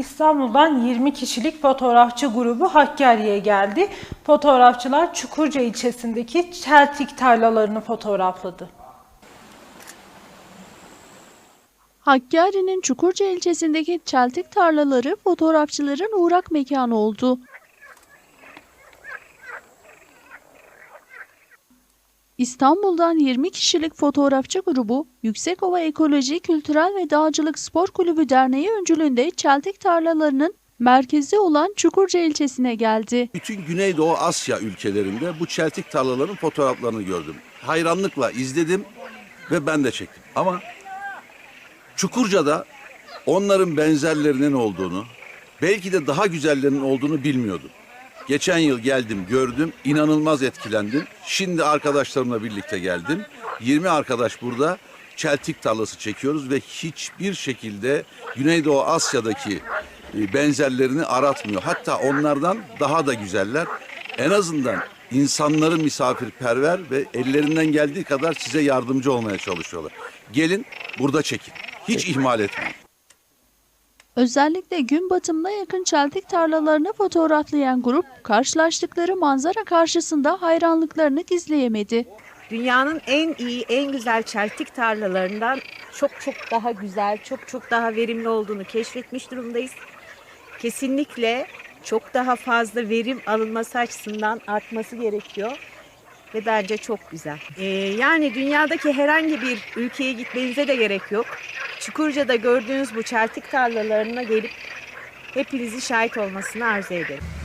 İstanbul'dan 20 kişilik fotoğrafçı grubu Hakkari'ye geldi. Fotoğrafçılar Çukurca ilçesindeki çeltik tarlalarını fotoğrafladı. Hakkari'nin Çukurca ilçesindeki çeltik tarlaları fotoğrafçıların uğrak mekanı oldu. İstanbul'dan 20 kişilik fotoğrafçı grubu Yüksekova Ekoloji, Kültürel ve Dağcılık Spor Kulübü Derneği öncülüğünde çeltik tarlalarının merkezi olan Çukurca ilçesine geldi. Bütün Güneydoğu Asya ülkelerinde bu çeltik tarlaların fotoğraflarını gördüm. Hayranlıkla izledim ve ben de çektim. Ama Çukurca'da onların benzerlerinin olduğunu, belki de daha güzellerinin olduğunu bilmiyordum. Geçen yıl geldim, gördüm, inanılmaz etkilendim. Şimdi arkadaşlarımla birlikte geldim. 20 arkadaş burada çeltik tarlası çekiyoruz ve hiçbir şekilde Güneydoğu Asya'daki e, benzerlerini aratmıyor. Hatta onlardan daha da güzeller. En azından insanları misafirperver ve ellerinden geldiği kadar size yardımcı olmaya çalışıyorlar. Gelin burada çekin. Hiç ihmal etmeyin. Özellikle gün batımına yakın çeltik tarlalarını fotoğraflayan grup, karşılaştıkları manzara karşısında hayranlıklarını gizleyemedi. Dünyanın en iyi, en güzel çeltik tarlalarından çok çok daha güzel, çok çok daha verimli olduğunu keşfetmiş durumdayız. Kesinlikle çok daha fazla verim alınması açısından artması gerekiyor ve bence çok güzel. Ee, yani dünyadaki herhangi bir ülkeye gitmenize de gerek yok. Çukurca'da gördüğünüz bu çeltik tarlalarına gelip hepinizi şahit olmasını arzu ederim.